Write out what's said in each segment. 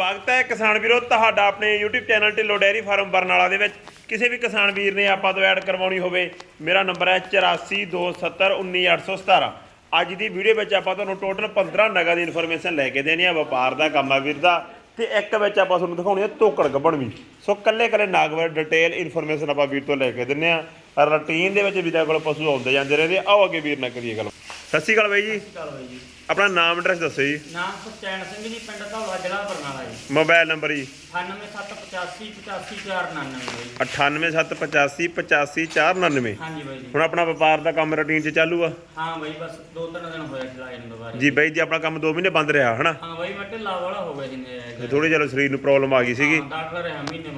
ਸਵਾਗਤ ਹੈ। ਕਿਸਾਨ ਵੀਰੋ, ਤੁਹਾਡਾ ਆਪਣੇ YouTube channel Dhillon dairy farm Barnala ਦੇ ਵਿੱਚ। ਕਿਸੇ ਵੀ ਕਿਸਾਨ ਵੀਰ ਨੇ ਆਪਾਂ ਤੋਂ ਐਡ ਕਰਵਾਉਣੀ ਹੋਵੇ, ਮੇਰਾ ਨੰਬਰ ਹੈ 8427191817 ਅੱਜ ਦੀ ਵੀਡੀਓ ਵਿੱਚ ਆਪਾਂ ਤੁਹਾਨੂੰ ਟੋਟਲ 15 ਨਗਾਂ ਦੀ ਇਨਫੋਰਮੇਸ਼ਨ ਲੈ ਕੇ ਦੇਣੀ ਆ, ਵਪਾਰ ਦਾ, ਕੰਮ ਆ ਵੀਰ ਦਾ। ਤੇ ਇੱਕ ਵਿੱਚ ਆਪਾਂ ਤੁਹਾਨੂੰ ਦਿਖਾਉਣੀ ਆ ਤੋਕੜ ਗੱਬਣ ਵੀ। ਸੋ ਕੱਲੇ ਕੱਲੇ ਨਾਗਵਰ ਡਿਟੇਲ ਇਨਫੋਰਮੇਸ਼ਨ ਆਪਾਂ ਵੀਰ ਤੋਂ ਲੈ ਕੇ ਦਿੰਨੇ ਆ। ਰੂਟੀਨ ਦੇ ਵਿੱਚ ਵੀਰਾਂ ਕੋਲ ਪਸ਼ੂ ਆਉਂਦੇ ਜਾਂਦੇ ਰਹਿੰਦੇ ਆਓ ਅੱਗੇ ਵੀਰ ਨਾਲ ਕਰੀਏ ਗੱਲ। ਸਤਿ ਸ਼੍ਰੀ ਅਕਾਲ ਬਾਈ ਜੀ। ਚਲੋ ਬਾਈ ਜੀ। ਆਪਣਾ ਨਾਮ ਐਡਰੈਸ ਦੱਸੋ ਜੀ। ਨਾਮ ਸੁਚੈਨ ਸਿੰਘ ਜੀ ਪਿੰਡ ਧੌਲਾ ਜ਼ਿਲ੍ਹਾ ਬਰਨਾਲਾ ਜੀ। ਮੋਬਾਈਲ ਨੰਬਰ ਜੀ। 9785 85499 ਬਾਈ 9875855499 ਹਾਂਜੀ ਬਾਈ ਜੀ। ਹੁਣ ਆਪਣਾ ਵਪਾਰ ਦਾ ਕੰਮ ਰੂਟੀਨ 'ਚ ਚਾਲੂ ਆ? ਹਾਂ ਬਾਈ ਬਸ ਦੋ ਤਿੰਨ ਦਿਨ ਹੋਇਆ ਚਲਾਏ ਨੂੰ ਦੁਬਾਰਾ। ਜੀ ਬਾਈ ਜੀ ਆਪਣਾ ਕੰਮ 2 ਮਹੀਨੇ ਬੰਦ ਰਿਹਾ ਹਨਾ? ਹਾਂ ਬਾਈ ਮੈਂ ਢਿੱਲਾ ਵਾਲਾ ਹੋ ਗਿਆ ਜਿੰਨੇ ਥੋੜੀ ਜਿਹਾ ਸਰੀਰ ਨੂੰ ਪ੍ਰੋਬਲਮ ਆ ਗਈ ਸੀਗੀ। ਡਾਕਟਰ ਰਿਹਾ ਮਹੀਨੇ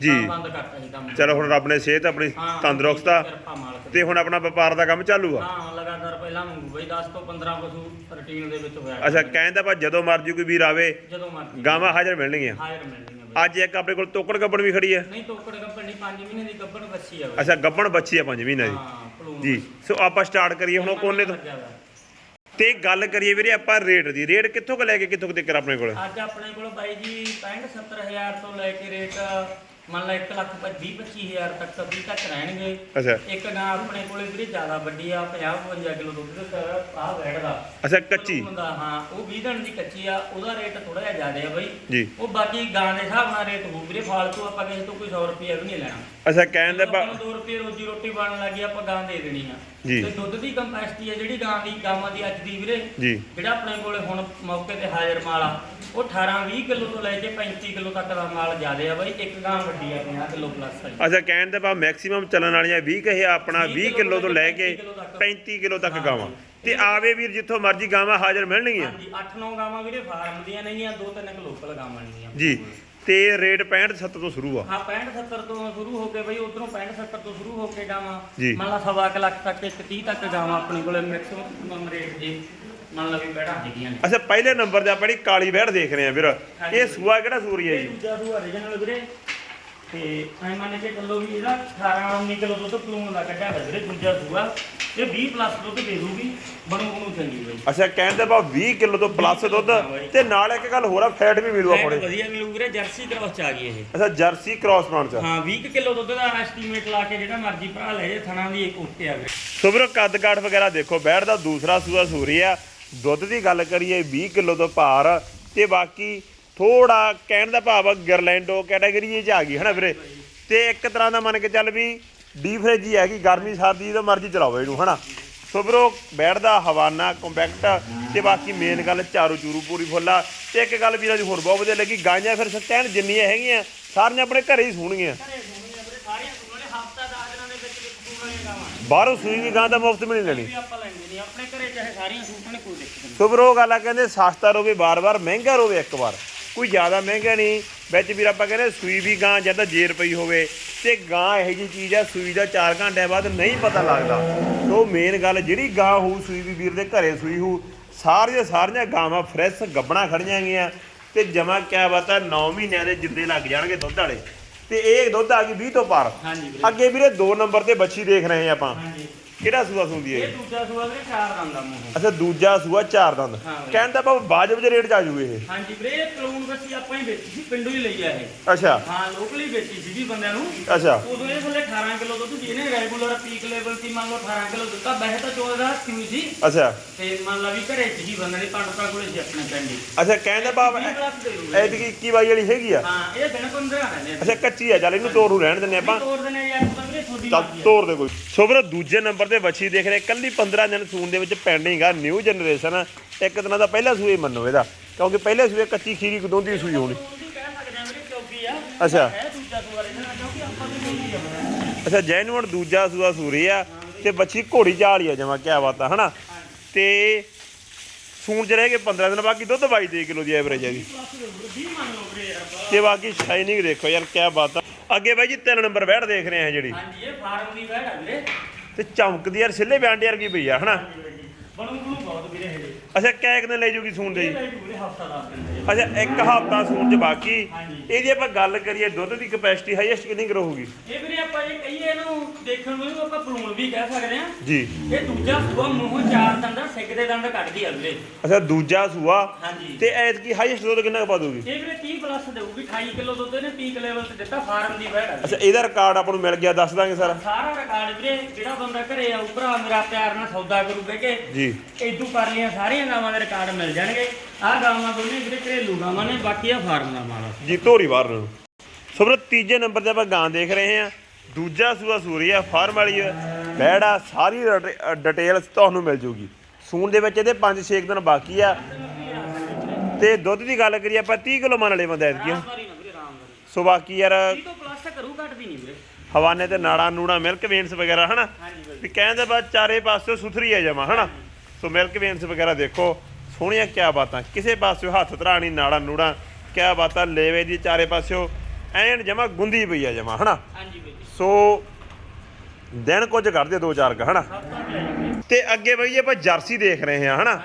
ਜੀ। ਤਾਂ ਬੰਦ ਕਰਤਾ ਸੀ ਕੰਮ ਚਲੋ ਹੁਣ ਰੱਬ ਨੇ ਸਿਹਤ ਆਪਣੀ ਹਾਂ, ਤੰਦਰੁਸਤ ਆ। ਕਿਰਪਾ ਮਾਲਕ ਦੀ। ਤੇ ਹੁਣ ਆਪਣਾ ਵਪਾਰ ਦਾ ਕੰਮ ਚਾਲੂ ਆ? ਹਾਂ ਲਗਾਤਾਰ ਪਹਿਲਾਂ ਬਾਈ 10 ਤੋਂ 15 ਪਸ਼ੂ ਰੁਟੀਨ ਦੇ ਵਿੱਚ ਹੋਇਆ ਅੱਛਾ ਕਹਿੰਦਾ ਪਰ ਜਦੋਂ ਮਰਜ਼ੀ ਕੋਈ ਵੀਰ ਆਵੇ ਜਦੋਂ ਮਰਜ਼ੀ। ਗਾਵਾਂ ਹਾਜ਼ਰ ਮਿਲਣਗੀਆਂ। ਹਾਜ਼ਰ ਮਿਲਣੀਆਂ ਬਾਈ। ਅੱਜ ਇੱਕ ਆਪਣੇ ਕੋਲ ਤੋਕੜ ਗੱਬਣ ਵੀ ਖੜੀ ਆ। ਨਹੀਂ ਟੋਕੜ ਨਹੀਂ 5 ਮਹੀਨੇ ਦੀ ਗੱਪਣ ਬੱਚੀ ਆ ਬਾਈ। ਅੱਛਾ ਗੱਬਣ ਬੱਚੀ ਆ 5 ਮਹੀਨੇ ਦੀ। ਹਾਂ ਭਲੂਣ ਜੀ ਸੋ ਆਪਾਂ ਸਟਾਰਟ ਕਰੀਏ ਹੁਣ ਉਹ ਕੋਨੇ ਤੋਂ। ਲੱਗਿਆ ਹੋਇਆ। ਤੇ ਗੱਲ ਕਰੀਏ ਵੀਰੇ ਆਪਾਂ ਰੇਟ ਦੀ। ਰੇਟ ਕਿੱਥੋਂ ਕੁ ਲੈ ਕੇ ਕਿੱਥੋਂ ਕੁ ਤੱਕ ਆਪਣੇ ਕੋਲ? ਅੱਜ ਆਪਣੇ ਕੋਲ ਬਾਈ ਜੀ 65 70000 ਤੋਂ ਲੈ ਕੇ ਰੇਟ ਮੰਨ ਲਾ 1 ਲੱਖ 20 25000 ਤੱਕ ਵੀ ਤੱਕ ਰਹਿਣਗੇ। ਅੱਛਾ। ਇੱਕ ਗਾਂ ਆਪਣੇ ਕੋਲੇ ਵੀਰੇ ਜ਼ਿਆਦਾ ਵੱਡੀ ਆ 50 52 ਕਿਲੋ ਦੁੱਧ ਦਾ ਆ ਬੈਠਦਾ ਅੱਛਾ ਕੱਚੀ। ਹੁੰਦਾ ਹਾਂ ਉਹ 20 ਦਿਨ ਦੀ ਕੱਚੀ ਆ ਉਹਦਾ ਰੇਟ ਥੋੜਾ ਜਿਹਾ ਜ਼ਿਆਦਾ ਆ ਬਾਈ। ਜੀ। ਉਹ ਬਾਕੀ ਗਾਂ ਦੇ ਹਿਸਾਬ ਨਾਲ ਰੇਟ ਹੋਊ ਵੀਰੇ ਫਾਲਤੂ ਆਪਾਂ ਕਿਸੇ ਤੋਂ ਕੋਈ 100 ਰੁਪਏ ਵੀ ਨਹੀਂ ਲੈਣਾ। ਅੱਛਾ ਕਹਿਣ ਦਾ ਆਪਾਂ ਭਾ- ਨੂੰ 2 ਰੁਪਏ ਰੋਜੀ ਰੋਟੀ ਬਣਨ ਲੱਗੀ ਆਪਾਂ ਗਾਂ ਦੇ ਦੇਣੀ ਆ। ਤੇ ਦੁੱਧ ਦੀ ਕੰਪੈਸਿਟੀ ਆ ਜਿਹੜੀ ਗਾਂ ਦੀ ਗਾਵਾਂ ਦੀ ਅੱਜ ਦੀ ਵੀਰੇ ਜਿਹੜਾ ਆਪਣੇ ਕੋਲੇ ਹੁਣ ਮੌਕੇ ਤੇ ਹਾਜ਼ਰ ਮਾਲ ਆ ਉਹ 18 20 ਕਿਲੋ ਤੋਂ ਲੈ ਕੇ 35 ਕਿਲੋ ਤੱਕ ਦਾ ਮਾਲ ਜ਼ਿਆਦੇ ਆ ਬਾਈ ਇੱਕ ਗਾਂ ਵੱਡੀ ਆ 50 ਕਿਲੋ ਪਲੱਸ ਆ ਜੀ। ਅੱਛਾ ਕਹਿਣ ਦਾ ਭਾ ਮੈਕਸਿਮਮ ਚੱਲਣ ਵਾਲੀਆਂ 20 ਕਹੇ ਆਪਣਾ 20 ਕਿਲੋ ਤੋਂ ਲੈ ਕੇ 35 ਕਿਲੋ ਤੱਕ ਗਾਵਾਂ। ਤੇ ਆਵੇ ਵੀਰ ਜਿੱਥੋਂ ਮਰਜ਼ੀ ਗਾਵਾਂ ਹਾਜ਼ਰ ਮਿਲਣਗੀਆਂ। ਹਾਂਜੀ 8-9 ਗਾਵਾਂ ਵੀਰੇ ਫਾਰਮ ਦੀਆਂ ਨਹੀਂ ਆ ਦੋ ਤਿੰਨ ਕੁ ਲੋਕਲ ਗਾਵਾਂ ਨਹੀਂ ਆ ਜੀ ਤੇ ਰੇਟ 65 70 ਤੋਂ ਸ਼ੁਰੂ ਆ। ਹਾਂ 65 70 ਤੋਂ ਸ਼ੁਰੂ ਹੋ ਕੇ ਬਈ ਉਧਰੋਂ 65 70 ਤੋਂ ਸ਼ੁਰੂ ਹੋ ਕੇ ਗਾਵਾਂ। ਜੀ। ਮੰਨ ਲਾ ਸਵਾ ਕੁ ਲੱਖ ਤੱਕ ਇੱਕ 30 ਤੱਕ ਗਾਵਾਂ ਆਪਣੇ ਕੋਲੇ ਮੈਕਸਿਮਮ ਰੇਟ ਜੀ। ਮੰਨ ਲਾ ਵੀ ਬੈਠਾ ਹੈਗੀਆਂ ਨੇ। ਅੱਛਾ ਪਹਿਲੇ ਨੰਬਰ ਤੇ ਆਪਾਂ ਜਿਹੜੀ ਕਾਲੀ ਵਹਿੜ ਦੇਖ ਰਹੇ ਆ ਵੀਰ ਇਹ ਸੂਆ ਕਿਹੜਾ ਸੂਰੀ ਹੈ ਇਹ ਜੀ ਦੂਜਾ ਸੂਆ ਰੀਜਨਲ ਵੀਰੇ। ਤੇ ਐ ਮੰਨ ਕੇ ਚੱਲੋ ਵੀ ਇਹਦਾ 18 19 ਕਿਲੋ ਦੁੱਧ ਪਲੂਣ ਦਾ ਕੱਢਿਆ ਹੋਇਆ ਵੀਰੇ ਦੂਜਾ ਸੂਆ ਇਹ 20 ਪਲੱਸ ਦੁੱਧ ਦੇ ਦੂਗੀ ਬਣੂ ਬਣੂ ਚੰਗੀ ਬਈ। ਅੱਛਾ ਕਹਿਣ ਦਾ ਭਾ 20 ਕਿਲੋ ਤੋਂ ਪਲੱਸ ਦੁੱਧ ਤੇ ਨਾਲ ਇੱਕ ਗੱਲ ਹੋਰ ਆ ਫੈਟ ਵੀ ਮਿਲੂਗਾ ਥੋੜੇ ਵਧੀਆ ਮਿਲੂ ਵੀਰੇ ਜਰਸੀ ਕ੍ਰੋਸ ਚ ਆ ਗਈ ਇਹ। ਅੱਛਾ ਜਰਸੀ ਕ੍ਰਾਸ ਬਰਾਂਡ ਚ। ਹਾਂ 20 ਕੁ ਕਿਲੋ ਦੁੱਧ ਦਾ ਐਸਟੀਮੇਟ ਲਾ ਕੇ ਜਿਹੜਾ ਮਰਜ਼ੀ ਭਰਾ ਲੈ ਜੇ ਥਣਾ ਦੀ ਇੱਕ ਉੱਤੇ ਆ ਵੀਰੇ। ਸੋ ਵੀਰੋ ਕੱਦ ਕਾਠ ਵਗੈਰਾ ਦੇਖੋ ਬੈੜ ਦਾ ਦੂਸਰਾ ਸੂਆ ਸੂਰੀ ਆ। ਦੁੱਧ ਦੀ ਗੱਲ ਕਰੀਏ 20 ਕਿਲੋ ਤੋਂ ਭਾਰ ਤੇ ਬਾਕੀ ਥੋੜਾ ਕਹਿਣ ਦਾ ਭਾਵ ਗਰਲੈਂਡੋ ਕੈਟਾਗਰੀ ਚ ਆ ਗਈ ਹਨਾ ਵੀਰੇ? ਤੇ ਇੱਕ ਤਰ੍ਹਾਂ ਦਾ ਮੰਨ ਕੇ ਚੱਲ ਵੀ ਡੀ ਫ੍ਰਿਜ ਹੀ ਹੈਗੀ ਗਰਮੀ ਸਰਦੀ ਜਦੋਂ ਮਰਜ਼ੀ ਚਲਾਓ ਇਹਨੂੰ ਹਨਾ? ਸੋ ਵੀਰੋ ਬੈੜ ਦਾ ਹਵਾਨਾ ਕੰਪੈਕਟ ਤੇ ਬਾਕੀ ਮੇਨ ਗੱਲ ਚਾਰੂ ਚੂਰੂ ਪੂਰੀ ਫੁੱਲਾ ਤੇ ਇੱਕ ਗੱਲ ਵੀਰਾਂ ਦੀ ਹੋਰ ਬਹੁਤ ਵਧੀਆ ਲੱਗੀ ਗਾਈਆਂ ਫਿਰ ਸੱਤੈਨ ਜਿੰਨੀਆਂ ਹੈਗੀਆਂ ਸਾਰੀਆਂ ਆਪਣੇ ਘਰੇ ਹੀ ਸੂਣਗੀਆਂ। ਘਰੇ ਸੋਹਣੀਆਂ ਵੀਰੇ ਸਾਰੀਆਂ ਸੋਹਣੇ ਹਫਤਾ 10 ਦਿਨਾਂ ਦੇ ਵਿੱਚ ਵਿੱਚ ਸੂਣ ਵਾਲੀਆਂ ਗਾਵਾਂ ਬਾਹਰੋਂ ਸੂਈ ਵੀ ਗਾਂ ਤਾਂ ਮੁਫਤ ਨਹੀਂ ਲੈਣੀ। ਵੀ ਆਪਾਂ ਲੈਂਦੇ ਨਹੀਂ ਆਪਣੇ ਘਰੇ ਚਾਹੇ ਸਾਰੀਆਂ ਸੂਣ ਕੋਈ ਦਿੱਕਤ ਨਹੀਂ। ਸੋ ਫਿਰ ਉਹ ਗੱਲ ਆ ਕਹਿੰਦੇ ਸਸਤਾ ਰੋਵੇ ਬਾਰ-ਬਾਰ ਮਹਿੰਗਾ ਰੋਵੇ ਇੱਕ ਵਾਰ। ਕੋਈ ਜ਼ਿਆਦਾ ਮਹਿੰਗਾ ਨਹੀਂ। ਵਿੱਚ ਵੀਰ ਆਪਾਂ ਕਹਿੰਦੇ ਸੂਈ ਵੀ ਗਾਂ ਜਾਂ ਤਾਂ ਜੇਰ ਪਈ ਹੋਵੇ। ਤੇ ਗਾਂ ਇਹੋ ਜੀ ਚੀਜ਼ ਆ ਸੂਈ ਦਾ 4 ਘੰਟਿਆਂ ਬਾਅਦ ਨਹੀਂ ਪਤਾ ਲੱਗਦਾ। ਸੋ ਮੇਨ ਗੱਲ ਜਿਹੜੀ ਗਾਂ ਹੋਊ ਸੂਈ ਵੀ ਵੀਰ ਦੇ ਘਰੇ ਸੂਈ ਹੋਊ ਸਾਰੀਆਂ ਸਾਰੀਆਂ ਗਾਵਾਂ ਫਰੈਸ਼ ਗੱਬਣਾ ਖੜੀਆਂ ਗਈਆਂ। ਤੇ ਜਮਾ ਕਿਆ ਬਤਾ 9 ਮਹੀਨਿਆਂ ਦੇ ਜਿੱਦੇ ਲੱਗ ਜਾਣਗੇ ਦੁੱਧ ਵਾਲੇ। ਤੇ ਇਹ ਦੁੱਧ ਆ ਗਈ 20 ਤੋਂ ਪਾਰ। ਅੱਗੇ ਵੀਰੇ 2 ਨੰਬਰ ਤੇ ਬੱਚੀ ਦੇਖ ਰਹੇ ਆਪਾਂ। ਕਿਹੜਾ ਸੂਆ ਸੁੰਦੀ ਹੈ ਇਹ ਦੂਜਾ ਸੂਆ ਵੀਰੇ ਚਾਰ ਦੰਦ ਦਾ ਮੂੰਹ। ਅੱਛਾ ਦੂਜਾ ਸੂਆ ਚਾਰ ਦੰਦ। ਹਾਂ ਵੀਰੇ। ਕਹਿਣ ਦਾ ਭਾਵ ਬਾਜਬ ਦੇ ਰੇਟ ਚ ਆ ਜੂ ਇਹ। ਹਾਂਜੀ ਵੀਰੇ ਕਲੂਨ ਬੱਚੀ ਆਪਾਂ ਹੀ ਵੇਚੀ ਸੀ ਪਿੰਡੋਂ ਹੀ ਲਈ ਆ ਇਹ। ਅੱਛਾ। ਹਾਂ ਲੋਕਲੀ ਵੇਚੀ ਸੀ ਜੀ ਬੰਦਿਆਂ ਨੂੰ। ਅੱਛਾ। ਉਦੋਂ ਇਹ ਥੱਲੇ 18 ਕਿਲੋ ਦੁੱਧ ਜਿਹਨੇ ਰੈਗੂਲਰ ਪੀਕ ਲੈਵਲ ਤੇ ਮੰਨ ਲਓ 18 ਕਿਲੋ ਦਿੱਤਾ। ਵੈਸੇ ਤਾਂ 14 ਦਾ ਕਿਉਂ ਸੀ? ਅੱਛਾ। ਤੇ ਮੰਨ ਲਾ ਵੀ ਘਰੇ ਚ ਹੀ ਬੰਦੇ ਨੇ ਪੰਡਤਾਂ ਕੋਲੇ ਸੀ ਆਪਣੇ ਪਿੰਡ ਹੀ ਅੱਛਾ ਕਹਿਣ ਦਾ ਭਾਵ 20 ਪਲੱਸ ਦੇ ਦੂਗੇ ਐਤਕੀ 21 ਬਾਈ ਵਾਲੀ ਹੈਗੀ ਆ? ਹਾਂ ਇਹ ਦਿਨ 15 ਰਹਿੰਦੇ ਅੱਛਾ ਕੱਚੀ ਆ ਚੱਲ ਇਹਨੂੰ ਨੂੰ ਰਹਿਣ ਦਿੰਨੇ ਆਪਾਂ। ਤੋੜ ਦਿੰਦੇ ਯਾਰ ਵੀਰੇ ਚੱਲ ਮਰਜ਼ੀ ਆ। ਤੋੜ ਦੇ ਕੋਈ। ਸੋ ਵੀਰੋ ਦੂਜੇ ਨੰਬਰ ਤੇ ਵੱਛੀ ਦੇਖ ਰਹੇ। ਕੱਲੀ 15 ਦਿਨ ਸੂਣ ਦੇ ਵਿੱਚ ਪੈਂਡਿੰਗ ਆ ਨਿਊ ਜਨਰੇਸ਼ਨ ਇੱਕ ਦਿਨਾਂ ਦਾ ਪਹਿਲਾ ਸੂਏ ਮੰਨੋ ਇਹਦਾ। ਕਿਉਂਕਿ ਪਹਿਲੇ ਸੂਏ ਕੱਚੀ ਖੀਰੀ ਕਦੋਂਦੀ ਸੂਈ ਹੋਣੀ? ਉਹਦੀ ਕਹਿ ਸਕਦੇ ਆ ਵੀਰੇ ਚੌਕੀ ਆ। ਅੱਛਾ। ਹੈ ਦੂਜਾ ਸੂਆ ਰਹਿਣਾ ਕਿਉਂਕਿ ਆਪਾਂ ਵੀ ਲਈ ਆ। ਅੱਛਾ ਜੈਨੂਅਨ ਦੂਜਾ ਸੂਆ ਸੂਰੀ ਆ ਤੇ ਬੱਚੀ ਘੋੜੀ ਚਾਲ ਹੀ ਆ ਜਮਾ ਕਿਆ ਬਾਤ ਆ ਹਨਾ? ਤੇ ਸੂਣ ਚ ਰਹਿ ਗਏ 15 ਦਿਨ ਬਾਕੀ ਦੁੱਧ 22 ਕਿਲੋ ਦੀ ਐਵਰੇਜ ਹੈ ਜੀ। ਪਲੱਸ ਦੇ ਵੀਰੇ 20 ਮੰਨ ਲਓ ਵੀਰੇ ਯਾਰ। ਤੇ ਬਾਕੀ ਸ਼ਾਈਨਿੰਗ ਦੇਖੋ ਯਾਰ ਕਿਆ ਬਾਤ ਆ। ਅੱਗੇ ਬਾਈ ਜੀ ਤਿੰਨ ਨੰਬਰ ਬੈਠ ਦੇਖ ਰਹੇ ਆ ਜਿਹੜੀ। ਹਾਂਜੀ ਇਹ ਫਾਰਮ ਦੀ ਵੈੜ ਆ ਵੀਰੇ ਤੇ ਚਮਕਦੀ ਯਾਰ ਸਿੱਲੇ ਬਿਆੰਡੇ ਵਰਗੀ ਪਈ ਆ ਹਨਾ? ਬਣੂ ਬਣੂ ਅੱਛਾ ਕੈਕ ਨੇ ਲੈ ਜੂਗੀ ਸੂਣ ਦੇ ਇਹ ਜੀ ਜੂ ਵੀਰੇ ਹਫਤਾ ਦਾ ਅੱਛਾ ਇੱਕ ਹਫ਼ਤਾ ਸੂਣ ਚ ਬਾਕੀ। ਹਾਂਜੀ। ਇਹਦੀ ਆਪਾਂ ਗੱਲ ਕਰੀਏ ਦੁੱਧ ਦੀ ਕਪੈਸਿਟੀ ਹਾਈਐਸਟ ਕਿੰਨੀ ਕੁ ਰਹੂਗੀ? ਇਹ ਵੀਰੇ ਆਪਾਂ ਜੇ ਕਹੀਏ ਇਹਨੂੰ ਦੇਖਣ ਨੂੰ ਇਹਨੂੰ ਆਪਾਂ ਪਲੂਣ ਵੀ ਕਹਿ ਸਕਦੇ ਆ ਜੀ। ਇਹ ਦੂਜਾ ਸੂਆ ਮੂੰਹੋਂ ਚਾਰ ਦੰਦਾਂ ਸਿੱਕ ਦੇ ਦੰਦ ਕੱਢਦੀ ਆ ਵੀਰੇ। ਅੱਛਾ ਦੂਜਾ ਸੂਆ। ਹਾਂਜੀ। ਤੇ ਐਤਕੀ ਹਾਈਐਸਟ ਦੁੱਧ ਕਿੰਨਾ ਕੁ ਪਾ ਦੂਗੀ ਇਹ ਵੀਰੇ 30 ਪਲੱਸ ਦੇਊਗੀ 28 ਕਿਲੋ ਦੁੱਧ ਇਹਨੇ ਪੀਕ ਲੈਵਲ ਤੇ ਦਿੱਤਾ ਫਾਰਮ ਦੀ ਵੈੜ ਆ ਅੱਛਾ ਇਹਦਾ ਰਿਕਾਰਡ ਆਪਾਂ ਨੂੰ ਮਿਲ ਗਿਆ ਦੱਸ ਦਾਂਗੇ ਸਰ। ਸਾਰਾ ਰਿਕਾਰਡ ਵੀਰੇ ਜਿਹੜਾ ਬੰਦਾ ਘਰੇ ਆਊ ਭਰਾ ਮੇਰਾ ਪਿਆਰ ਨਾਲ ਸੌਦਾ ਕਰੂ ਬਹਿ ਕੇ। ਜੀ। ਇਦੋਂ ਕਰ ਲਿਆ ਸਾਰੀਆਂ ਗਾਵਾਂ ਦੇ ਰਿਕਾਰਡ ਮਿਲ ਜਾਣਗੇ। ਆਹ ਗਾਵਾਂ ਦੋਨੇ ਵੀਰੇ ਘਰੇਲੂ ਗਾਵਾਂ ਨੇ ਬਾਕੀ ਆ ਫਾਰਮ ਦਾ ਮਾਲ ਆ। ਜੀ ਧੋਰੀ ਬਾਹਰ ਨੂੰ। ਸੋ ਵੀਰੋ ਤੀਜੇ ਨੰਬਰ ਤੇ ਆਪਾਂ ਗਾਂ ਦੇਖ ਰਹੇ ਹਾਂ। ਦੂਜਾ ਸੂਆ ਸੂਰੀ ਆ ਫਾਰਮ ਵਾਲੀ ਬੈੜਾ ਸਾਰੀ ਡਿਟੇਲ ਤੁਹਾਨੂੰ ਮਿਲ ਜੂਗੀ। ਸੂਣ ਦੇ ਵਿੱਚ ਇਹਦੇ 5-6 ਦਿਨ ਬਾਕੀ ਆ। ਤੇ ਦੁੱਧ ਦੀ ਗੱਲ ਕਰੀਏ ਆਪਾਂ 30 ਕਿਲੋ ਮੰਨ ਲਏ ਬੰਦਾ ਐਤਕੀ ਸੋ ਬਾਕੀ ਯਾਰ 30 ਤੋਂ ਪਲੱਸ ਕਰੂ ਘਟਦੀ ਨਹੀਂ ਵੀਰੇ। ਹਵਾਨੇ ਤੇ ਨਾੜਾ ਨੂੜਾ ਮਿਲਕ ਵੇਨਸ ਵਗੈਰਾ ਹਨਾ? ਵੀ ਕਹਿਣ ਦੇ ਬਾਅਦ ਚਾਰੇ ਪਾਸੇ ਸੁਥਰੀ ਆ ਜਮਾ ਹਨਾ? ਸੋ ਮਿਲਕ ਵੇਨਸ ਵਗੈਰਾ ਦੇਖੋ ਸੋਹਣੀਆਂ ਕਿਆ ਬਾਤਾਂ। ਕਿਸੇ ਪਾਸਿਓ ਹੱਥ ਧਰਾਣੀ ਨਾੜਾ ਨੂੜਾ ਕਿਆ ਬਾਤਾਂ ਲੇਵੇ ਦੀ ਚਾਰੇ ਪਾਸਿਓ। ਐਨ ਜਮਾ ਗੁੰਦੀ ਪਈ ਆ ਜਮਾ ਹਨਾ? ਹਾਂਜੀ ਸੋ ਦਿਨ ਕੁਝ ਕਰਦੇ ਦੋ ਚਾਰ ਕ ਹਨਾ? ਤੋਂ ਜੀ। ਅੱਗੇ ਬਈ ਜੇ ਆਪਾਂ ਜਰਸੀ ਦੇਖ ਰਹੇ ਹਾਂ ਹਨਾ?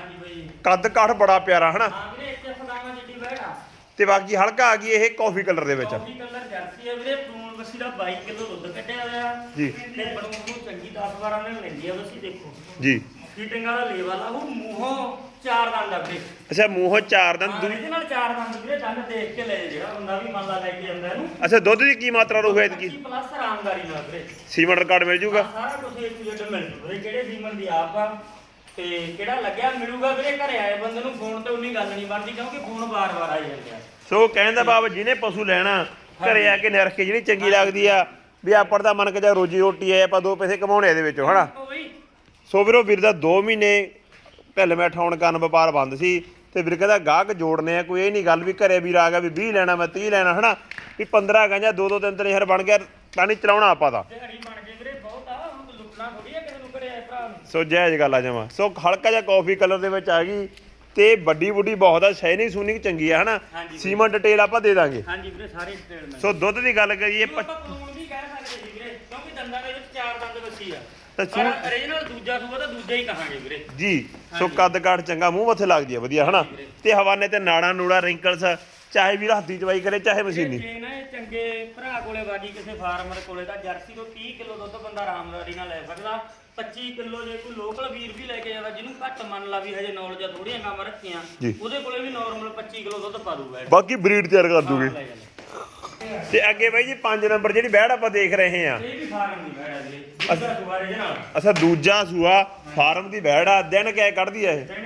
ਕੱਦ ਕਾਠ ਬੜਾ ਪਿਆਰਾ ਹਨਾ ਹਾਂ ਵੀਰੇ ਇੱਥੇ ਫਦਾਵਾ ਜਿੱਡੀ ਵੈੜ ਆ ਤੇ ਬਾਕੀ ਹਲਕਾ ਆ ਗਈ ਇਹ ਕਾਫੀ ਕਲਰ ਦੇ ਵਿੱਚ। ਕਾਫੀ ਕਲਰ ਜਰਸੀ ਆ ਵੀਰੇ ਪੂਣ ਬੱਸੀ ਦਾ 22 ਕਿਲੋ ਦੁੱਧ ਕੱਢਿਆ ਹੋਇਆ। ਜੀ। ਤੇ ਬਣੂ ਨੂੰ ਚੰਗੀ 10 12 ਦਿਨ ਲੈਂਦੀ ਆ ਬੱਸੀ ਦੇਖੋ। ਜੀ। ਫੀਟਿੰਗ ਵਾਲਾ ਲੇਵਲ ਆ ਉਹ ਮੂੰਹੋਂ ਚਾਰ ਦੰਦ ਆ ਵੀਰੇ। ਅੱਛਾ ਮੂੰਹੋਂ ਚਾਰ ਦਿਨ ਹਾਂ, ਦੂ ਇਹਦੇ ਨਾਲ ਚਾਰ ਦੰਦ ਵੀਰੇ ਦੰਦ ਦੇਖ ਕੇ ਲੈ ਜਿਹੜਾ ਬੰਦਾ ਵੀ ਮੰਨ ਲਾ ਲੈ ਕੇ ਜਾਂਦਾ ਇਹਨੂੰ। ਅੱਛਾ ਦੁੱਧ ਦੀ ਕੀ ਮਾਤਰਾ ਰਹੂ ਐਤਕੀ 25 ਪਲੱਸ ਆਰਾਮਦਾਰੀ ਨਾਲ ਵੀਰੇ। ਸੀਮਨ ਰਿਕਾਰਡ ਮਿਲ ਜੂਗਾ? ਸਾਰਾ ਕੁਝ ਇੱਕ ਜੁੱਟ ਮਿਲ ਜੂ ਵੀਰੇ ਕਿਹੜੇ ਸੀਮਨ ਦੀ ਆਪ ਆ। ਤੇ ਕਿਹੜਾ ਲੱਗਿਆ ਮਿਲੂਗਾ ਵੀਰੇ ਘਰੇ ਆਏ ਬੰਦੇ ਨੂੰ ਫੋਨ ਤੇ ਉਨੀ ਗੱਲ ਨਹੀਂ ਬਣਦੀ ਕਿਉਂਕਿ ਫੋਨ ਵਾਰ-ਵਾਰ ਆਈ ਜਾਂਦੇ ਆ। ਸੋ ਕਹਿਣ ਦਾ ਭਾਵ ਜਿਹਨੇ ਪਸ਼ੂ ਲੈਣਾ ਘਰੇ ਆ ਕੇ ਨਿਰਖ ਕੇ ਜਿਹੜੀ ਚੰਗੀ ਲੱਗਦੀ ਆ ਵੀ ਆਪਣ ਦਾ ਮਨ ਕੇ ਜਾ ਰੋਜੀ ਰੋਟੀ ਹੈ ਆਪਾਂ ਦੋ ਪੈਸੇ ਕਮਾਉਣੇ ਇਹਦੇ ਵਿੱਚੋਂ ਹਨਾ? ਉਹ ਬਈ ਸੋ ਵੀਰੋ ਵੀਰ ਦਾ 2 ਮਹੀਨੇ ਪਹਿਲੇ ਮੈਂ ਠਾਉਣ ਕਰਨ ਵਪਾਰ ਬੰਦ ਸੀ ਤੇ ਵੀਰ ਕਹਿੰਦਾ ਗਾਹਕ ਜੋੜਨੇ ਆ ਕੋਈ ਇਹ ਨਹੀਂ ਗੱਲ ਵੀ ਘਰੇ ਵੀਰ ਆ ਗਿਆ ਵੀ 20 ਲੈਣਾ ਮੈਂ 30 ਲੈਣਾ ਹਨਾ? ਵੀ 15 ਗਾਂਜਾਂ ਦੋ ਦੋ ਤਿੰਨ ਤਿੰਨ ਹਜ਼ਾਰ ਬਣ ਗਿਆ ਤਾਂ ਨਹੀਂ ਚਲਾਉਣਾ ਆਪਾਂ ਦਾ ਦਿਹਾੜੀ ਬਣ ਜੇ ਵੀਰੇ ਬਹੁਤ ਆ ਹੁਣ ਤਾਂ ਲੁੱਟਣਾ ਥੋੜੀ ਆ ਕਿਸੇ ਨੂੰ ਘਰੇ ਆਏ ਭਰਾ ਨੂੰ ਸੋ ਜਾਇਜ਼ ਗੱਲ ਆ ਜਾਵਾਂ ਸੋ ਹਲਕਾ ਜਿਹਾ ਕਾਫੀ ਕਲਰ ਦੇ ਵਿੱਚ ਆ ਗਈ ਤੇ ਵੱਡੀ ਬੁੱਢੀ ਬਹੁਤ ਆ ਸ਼ੈਨਿੰਗ ਸੂਨਿੰਗ ਚੰਗੀ ਆ ਹਨਾ? ਹਾਂਜੀ। ਸੀਮਨ ਡਿਟੇਲ ਆਪਾਂ ਦੇ ਦਾਂਗੇ। ਹਾਂਜੀ ਵੀਰੇ ਸਾਰੇ ਡਿਟੇਲ ਮਿਲ ਸੋ ਦੁੱਧ ਦੀ ਗੱਲ ਕਰੀਏ ਇਹਨੂੰ ਆਪਾਂ ਕਾਨੂੰਨ ਵੀ ਕਹਿ ਸਕਦੇ ਜੀ ਵੀਰੇ ਕਿਉਂਕਿ ਦੰਦਾਂ ਦੇ ਵਿੱਚ ਚਾਰ ਦੰਦ ਵੱਸੀ ਆ। ਤਾਂ ਪਰ origignal ਦੂਜਾ ਸੂਆ ਤਾਂ ਦੂਜਾ ਹੀ ਕਹਾਂਗੇ ਵੀਰੇ। ਜੀ ਸੋ ਕੱਦ ਕਾਠ ਚੰਗਾ ਮੂੰਹ ਮੱਥੇ ਲੱਗਦੀ ਆ ਵਧੀਆ ਹਨਾ? ਤੇ ਹਵਾਨੇ ਤੇ ਨਾੜਾ ਨੂੜਾ ਰਿੰਕਲਸ ਚਾਹੇ ਵੀਰ ਹੱਥੀ ਚਵਾਈ ਕਰੇ ਚਾਹੇ ਮਸ਼ੀਨੀ। ਜੇ ਨਾ ਇਹ ਚੰਗੇ ਭਰਾ ਕੋਲੇ ਬਾਜੀ ਕਿਸੇ ਫਾਰਮਰ ਕੋਲੇ ਤਾਂ ਜਰਸੀ ਤੋਂ 30 ਕਿਲੋ ਦੁੱਧ ਬੰਦਾ ਆਰਾਮਦਾਰੀ ਨਾਲ ਲੈ ਸਕਦਾ। 25 ਕਿਲੋ ਜੇ ਕੋਈ ਲੋਕਲ ਵੀਰ ਵੀ ਲੈ ਕੇ ਜਾਂਦਾ ਜਿਹਨੂੰ ਘੱਟ ਮੰਨ ਲਾ ਵੀ ਹਜੇ ਨੌਲੇਜ ਆ ਥੋੜੀਆਂ ਕੰਮ ਰੱਖੀਆਂ ਜੀ। ਉਹਦੇ ਕੋਲੇ ਵੀ ਨਾਰਮਲ 25 ਕਿਲੋ ਦੁੱਧ ਪਾ ਦੂਗਾ ਇਹ। ਬਾਕੀ ਬਰੀਡ ਤਿਆਰ ਕਰ ਦੂਗੇ ਲੈ ਜਾਂਦਾ। ਤੇ ਅੱਗੇ ਬਾਈ ਜੀ 5 ਨੰਬਰ ਜਿਹੜੀ ਬੈੜ ਆਪਾਂ ਦੇਖ ਰਹੇ ਆ ਇਹ ਵੀ ਫਾਰਮ ਦੀ ਬੈੜ ਆ ਜੀ ਦੂਜਾ ਸੁਬਾਰੇ ਦੇ ਨਾਲ ਅੱਛਾ ਦੂਜਾ ਸੂਆ ਫਾਰਮ ਦੀ ਬੈੜ ਆ ਦਿਨ ਕਿਆ ਕੱਢਦੀ ਆ ਇਹ ਦਿਨ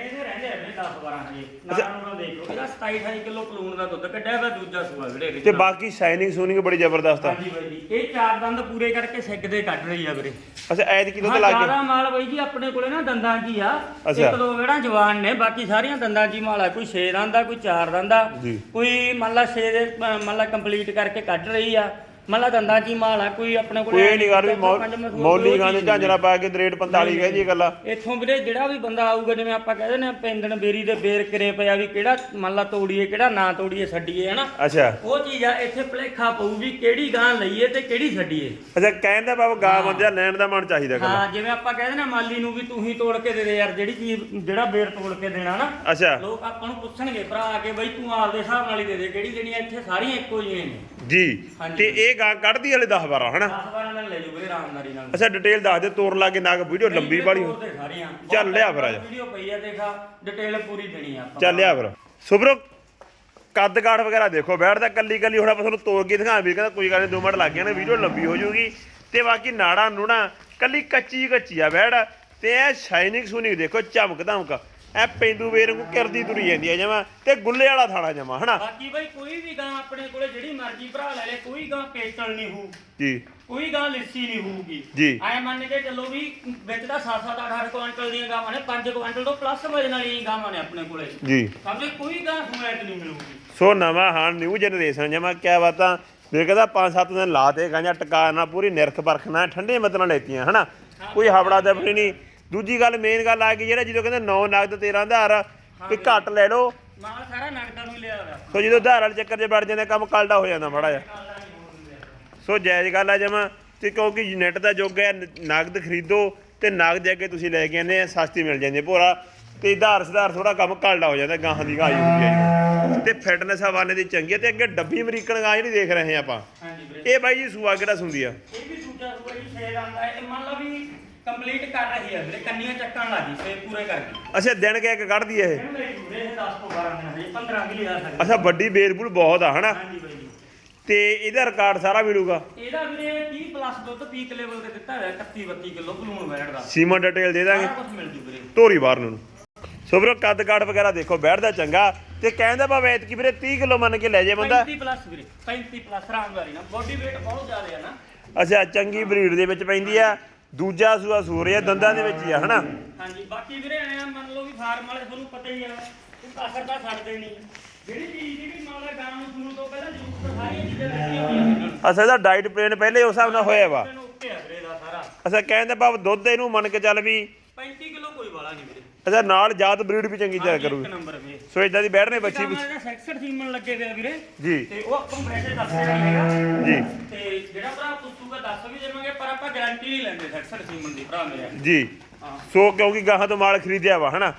10 12 ਹਜੇ। ਨਾਰਾਂ ਨੂੰ ਦੇਖ ਲਓ ਇਹਦਾ 27 28 ਕਿਲੋ ਪਲੂਣ ਦਾ ਦੁੱਧ ਕੱਢਿਆ ਹੋਇਆ ਦੂਜਾ ਸੂਆ ਵੀਰੇ ਇਹਦੇ ਤੇ ਨਾਲ। ਬਾਕੀ ਸ਼ਾਈਨਿੰਗ ਸੂਨਿੰਗ ਬੜੀ ਜ਼ਬਰਦਸਤ ਆ। ਹਾਂਜੀ ਬਾਈ ਜੀ ਇਹ ਚਾਰ ਦੰਦ ਪੂਰੇ ਕਰਕੇ ਸਿੱਕ ਦੇ ਕੱਢ ਰਹੀ ਆ ਵੀਰੇ। ਅੱਛਾ ਐਦ ਹਾਂ ਤੇ ਲੱਗ ਗਿਆ ਜ਼ਿਆਦਾ ਮਾਲ ਬਾਈ ਜੀ ਆਪਣੇ ਕੋਲੇ ਨਾ ਦੰਦਾਂ ਹੀ ਆ ਅੱਛਾ। ਇੱਕ ਦੋ ਵੇੜਾ ਜਵਾਨ ਨੇ ਬਾਕੀ ਸਾਰੀਆਂ ਦੰਦਾਂ ਹੀ ਮਾਲ ਆ। ਕੋਈ 6 ਦੰਦ ਆ ਕੋਈ 4 ਦੰਦ ਆ। ਜੀ। ਕੋਈ ਮੰਨ ਲਾ 6 ਦੇ ਅ, ਮੰਨ ਲਾ ਕੰਪਲੀਟ ਕਰਕੇ ਕੱਢ ਰਹੀ ਆ। ਮੰਨ ਲਾ ਦੰਦਾਂ ਹੀ ਮਾਲ ਆ? ਕੋਈ ਆਪਣੇ ਕੋਲੇ ਕੋਈ ਇਹ ਨਹੀਂ ਕਰ ਵੀ ਮੌ- ਮੌਲੀ ਗਾਂ ਦੇ ਝਾਂਜਰਾ ਪਾ ਕੇ ਰੇਟ 45 ਕਹੇ ਜੀ ਇਹ ਗੱਲਾਂ ਇੱਥੋਂ ਵੀਰੇ ਜਿਹੜਾ ਵੀ ਬੰਦਾ ਆਊਗਾ ਜਿਵੇਂ ਆਪਾਂ ਕਹਿੰਦੇ ਨੇ ਪੈਂਦਣ ਬੇਰੀ ਦੇ ਬੇਰ ਕਰੇ ਪਿਆ ਵੀ ਕਿਹੜਾ ਮੰਨ ਲਾ ਤੋੜੀਏ ਕਿਹੜਾ ਨਾ ਤੋੜੀਏ ਛੱਡੀਏ ਹਨਾ? ਅੱਛਾ। ਉਹ ਚੀਜ਼ ਆ ਇੱਥੇ ਭਲੇਖਾ ਪਊ ਵੀ ਕਿਹੜੀ ਗਾਂ ਲਈਏ ਤੇ ਕਿਹੜੀ ਛੱਡੀਏ। ਅੱਛਾ ਕਹਿਣ ਦਾ ਬਾਬਾ ਗਾਂ ਬੰਦਿਆ ਲੈਣ ਦਾ ਮਨ ਚਾਹੀਦਾ ਗੱਲਾਂ ਹਾਂ ਜਿਵੇਂ ਆਪਾਂ ਕਹਿੰਦੇ ਨੇ ਮਾਲੀ ਨੂੰ ਵੀ ਤੂੰ ਹੀ ਤੋੜ ਕੇ ਦੇ ਦੇ ਯਾਰ ਜਿਹੜੀ ਚੀਜ਼ ਜਿਹੜਾ ਬੇਰ ਤੋੜ ਕੇ ਦੇਣਾ ਨਾ ਅੱਛਾ। ਲੋਕ ਆਪਾਂ ਨੂੰ ਪੁੱਛਣਗੇ ਭਰਾ ਆ ਕੇ ਬਈ ਤੂੰ ਆਪਦੇ ਹਿਸਾਬ ਨਾਲ ਹੀ ਦੇ ਦੇ ਕਿਹੜੀ ਦੇਣੀ ਆ ਇੱਥੇ ਸਾਰੀਆਂ ਇੱਕੋ ਜਿਹੀਆਂ ਨੇ। ਜੀ ਹਾਂਜੀ। ਤੇ ਇਹ ਗਾਂ ਕੱਢਦੀ ਹਲੇ 10 12 ਹਨਾ? 10 12 ਨਾਲ ਲੈ ਜੂ ਵੀਰੇ ਆਰਾਮਦਾਰੀ ਨਾਲ ਅੱਛਾ ਡਿਟੇਲ ਦੱਸ ਦੇ ਤੋੜ ਲਾ ਕੇ ਨਾਗ ਵੀਡੀਓ ਲੰਬੀ ਦੇ ਸਾਰੀਆਂ ਚੱਲ ਲਿਆ ਫਿਰ ਆ ਜਾ। ਵੀਡੀਓ ਪਈ ਆ ਦੇਖਾ ਡਿਟੇਲ ਪੂਰੀ ਦੇਣੀ ਆ ਆਪਾਂ। ਚੱਲ ਲਿਆ ਫਿਰ। ਸੁਬਰੋ ਕੱਦ ਕਾਠ ਵਗੈਰਾ ਦੇਖੋ ਬੈਠਦਾ ਕੱਲੀ ਕੱਲੀ ਹੁਣ ਆਪਾਂ ਤੁਹਾਨੂੰ ਤੋੜ ਕੇ ਦਿਖਾ ਵੀ ਕਹਿੰਦਾ ਕੋਈ ਗੱਲ ਨਹੀਂ 2 ਮਿੰਟ ਲੱਗ ਗਏ ਨੇ ਵੀਡੀਓ ਲੰਬੀ ਹੋ ਜਾਊਗੀ। ਤੇ ਬਾਕੀ ਨਾੜਾ ਨੂੜਾ ਕੱਲੀ ਕੱਚੀ ਕੱਚੀ ਆ ਬੈੜ ਤੇ ਇਹ ਸ਼ਾਈਨਿੰਗ ਸੂਨਿੰਗ ਦੇਖੋ ਚਮਕ ਧਮਕ। ਐ ਪੈਂਦੂ ਵੇਰ ਨੂੰ ਕਰਦੀ ਤੁਰੀ ਜਾਂਦੀ ਆ ਜਮਾ ਤੇ ਗੁੱਲੇ ਵਾਲਾ ਥਾਣਾ ਜਮਾ ਹਨਾ? ਬਾਕੀ ਬਈ ਕੋਈ ਵੀ ਗਾਂ ਆਪਣੇ ਕੋਲੇ ਜਿਹੜੀ ਮਰਜ਼ੀ ਭਰਾ ਲੈ ਲੈ ਕੋਈ ਗਾਂ ਪੇਚਲ ਨਹੀਂ ਹੋਊ। ਜੀ। ਕੋਈ ਗਾਂ ਲਿੱਸੀ ਨਹੀਂ ਹੋਊਗੀ। ਜੀ। ਐ ਮੰਨ ਕੇ ਚੱਲੋ ਵੀ ਵਿੱਚ ਤਾਂ 7-7 8-8 ਕੁਆਂਟਲ ਦੀਆਂ ਗਾਵਾਂ ਨੇ 5 ਕੁਆਂਟਲ ਤੋਂ ਪਲੱਸ ਵਜਨ ਵਾਲੀਆਂ ਗਾਵਾਂ ਨੇ ਆਪਣੇ ਕੋਲੇ। ਜੀ। ਸਮਝੇ? ਕੋਈ ਗਾਂ ਸਮੈਤ ਨਹੀਂ ਮਿਲੂਗੀ। ਸੋ ਨਵਾਂ ਹਾਂ ਨਿਊ ਜਨਰੇਸ਼ਨ ਜਮਾ ਕਿਆ ਬਾਤਾਂ ਮੇਰੇ ਕਹਿੰਦਾ 5-7 ਦਿਨ ਲਾ ਤੇ ਗਾਂਜਾ ਟਕਾ ਨਾ ਪੂਰੀ ਨਿਰਖ ਪਰਖ ਨਾ ਠੰਡੇ ਮਤ ਨਾਲ ਲੈਤੀਆਂ ਹਨਾ? ਕੋਈ ਹਵੜਾ ਦਫੜੀ ਨਹੀਂ। ਦੂਜੀ ਗੱਲ ਮੇਨ ਗੱਲ ਆ ਗਈ ਜਿਹੜਾ ਜਦੋਂ ਕਹਿੰਦੇ 9 ਨਗਦ 13 ਆਧਾਰ ਵੀ ਘੱਟ ਲੈ ਲਓ। ਮਾਲ ਸਾਰਾ ਨਗਦਾਂ ਨੂੰ ਲਿਆ ਹੋਇਆ। ਸੋ ਜਦੋਂ ਆਧਾਰ ਵਾਲੇ ਚੱਕਰ 'ਚ ਵੜ ਜਾਂਦੇ ਕੰਮ ਕਲਡਾ ਹੋ ਜਾਂਦਾ ਮਾੜਾ ਜਿਹਾ। ਸੋ ਜਾਇਜ਼ ਗੱਲ ਆ ਜਮਾ ਤੇ ਕਿਉਂਕਿ ਨੈਟ ਦਾ ਯੁੱਗ ਹੈ ਨਗਦ ਖਰੀਦੋ ਤੇ ਨਗਦ ਅੱਗੇ ਤੁਸੀਂ ਲੈ ਕੇ ਆਨੇ ਸਸਤੀ ਮਿਲ ਜਾਂਦੀ ਭੋਰਾ। ਤੇ ਆਧਾਰ ਸੁਧਾਰ ਥੋੜਾ ਕੰਮ ਕਲਡਾ ਹੋ ਜਾਂਦਾ ਗਾਹਾਂ ਦੀ ਗਾਈ ਹੁੰਦੀ ਹੈ ਤੇ ਫਿਟਨੈਸ ਹਵਾਨੇ ਦੀ ਚੰਗੀ ਹੈ ਤੇ ਅੱਗੇ ਡੱਬੀ ਅਮਰੀਕਨ ਗਾਂ ਜਿਹੜੀ ਦੇਖ ਰਹੇ ਆਪਾਂ। ਇਹ ਬਾਈ ਜੀ ਸੂਆ ਕਿਹੜਾ ਸੁੰਦੀ ਆ? ਇਹ ਵੀ ਦੂਜਾ ਸੂਆ ਜੀ ਛੇ ਦੰਦ ਹੈ। ਮੰਨ ਲਾ ਵੀ ਕੰਪਲੀਟ ਕਰ ਰਹੀ ਹੈ ਵੀਰੇ ਕੰਨੀਆਂ ਚੱਕਣ ਲੱਗੀ ਛੇ ਪੂਰੇ ਕਰ ਗਈ। ਅੱਛਾ ਦਿਨ ਕਿ ਇੱਕ ਕੱਢਦੀ ਇਹ? ਇਹਨੂੰ ਲਈ ਵੀਰੇ ਇਹ 10 ਤੋਂ 12 ਦਿਨ ਹਜੇ 15 ਵੀ ਲਿਆ ਸਕਦੇ। ਅੱਛਾ ਵੱਡੀ ਬੇਰਬੁਲ ਬਹੁਤ ਆ ਹਨਾ? ਹਾਂਜੀ ਬਾਈ ਜੀ। ਤੇ ਇਹਦਾ ਰਿਕਾਰਡ ਸਾਰਾ ਮਿਲੂਗਾ? ਇਹਦਾ ਵੀਰੇ 30 ਪਲੱਸ ਦੁੱਧ ਪੀਕ ਲੈਵਲ ਤੇ ਦਿੱਤਾ ਹੋਇਆ 31 32 ਕਿਲੋ ਬਲੂਨ ਬੈਠ ਦਾ। ਸੀਮਾ ਡਿਟੇਲ ਦੇ ਦਾਂਗੇ। ਸਾਰਾ ਕੁਝ ਮਿਲ ਜੂ ਵੀਰੇ। ਧੋਰੀ ਬਾਹਰ ਨੂੰ। ਸੋ ਵੀਰੋ ਕੱਦ ਕਾਠ ਵਗੈਰਾ ਦੇਖੋ ਬੈਠਦਾ ਚੰਗਾ। ਤੇ ਕਹਿੰਦਾ ਭਾਵੇਂ ਐਤਕੀ ਵੀਰੇ 30 ਕਿਲੋ ਮੰਨ ਕੇ ਲੈ ਜੇ ਬੰਦਾ। 35 ਪਲੱਸ ਵੀਰੇ 35 ਪਲੱਸ ਰਾਮਦਾਰੀ ਨਾ। ਬੋਡੀ weight ਬਹੁਤ ਜ਼ਿਆਦਾ ਹੈ ਨਾ। ਅੱਛਾ ਚੰਗੀ ਬਰੀਡ ਦੇ ਵਿੱਚ ਪੈਂਦੀ ਆ। ਦੂਜਾ ਸੂਆ ਸੂਰ ਆ ਦੰਦਾਂ ਦੇ ਵਿੱਚ ਹੀ ਆ ਹਨਾ? ਹਾਂਜੀ ਬਾਕੀ ਵੀਰੇ ਐ ਮੰਨ ਲਓ ਵੀ ਫਾਰਮ ਵਾਲੇ ਤੁਹਾਨੂੰ ਪਤਾ ਹੀ ਆ ਉਹ ਕਾਸਰ ਤਾਂ ਛੱਡਦੇ ਨਹੀਂ। ਜਿਹੜੀ ਚੀਜ਼ ਜਿਹੜੀ ਮੰਨ ਲਾ ਗਾਂ ਨੂੰ ਸ਼ੁਰੂ ਤੋਂ ਪਹਿਲਾਂ ਜ਼ਰੂਰਤ ਸਾਰੀਆਂ ਚੀਜ਼ਾਂ ਦਿੱਤੀਆਂ ਹੋਈਆਂ ਨੇ। ਅੱਛਾ ਇਹਦਾ ਡਾਈਟ ਪਲਾਨ ਪਹਿਲੇ ਉਸ ਹਿਸਾਬ ਨਾਲ ਹੋਇਆ ਵਾ? ਤੈਨੂੰ ਉੱਤੇ ਆ ਵੀਰੇ ਦਾ ਸਾਰਾ। ਅੱਛਾ ਕਹਿੰਦੇ ਭਾਵ ਦੁੱਧ ਇਹਨੂੰ ਮੰਨ ਕੇ ਚੱਲ ਵੀ 35 ਕਿਲੋ ਕੋਈ ਵਾਲਾ ਨਹੀਂ ਵੀਰੇ। ਅੱਛਾ ਨਾਲ ਜਾਤ ਬਰੀਡ ਵੀ ਚੰਗੀ ਤਿਆਰ ਕਰੂਗੀ। ਨੰਬਰ ਸੋ ਇਦਾਂ ਦੀ ਬੈਠਣੇ ਬੱਚੀ ਬੱਚੀ ਦਾ ਸੈਕਸਰ ਸੀਮਨ ਲੱਗੇ ਆ ਵੀਰੇ ਜੀ। ਤੇ ਉਹ ਆਪਾਂ ਦੱਸਿਆ ਨਹੀਂ ਹੈਗਾ। ਜੀ। ਤੇ ਜਿਹੜਾ ਭਰਾ ਪੁੱਛੂਗਾ ਦੱਸ ਵੀ ਦੇਵਾਂਗੇ ਪਰ ਆਪਾਂ ਗਾਰੰਟੀ ਨਹੀਂ ਲੈਂਦੇ ਸੈਕਸਰ ਸੀਮਨ ਦੀ ਭਰਾ ਮੇਰੇ। ਜੀ। ਸੋ ਕਿਉਂਕਿ ਗਾਹਾਂ ਤੋਂ ਮਾਲ ਖਰੀਦਿਆ ਵਾ ਹਨਾ?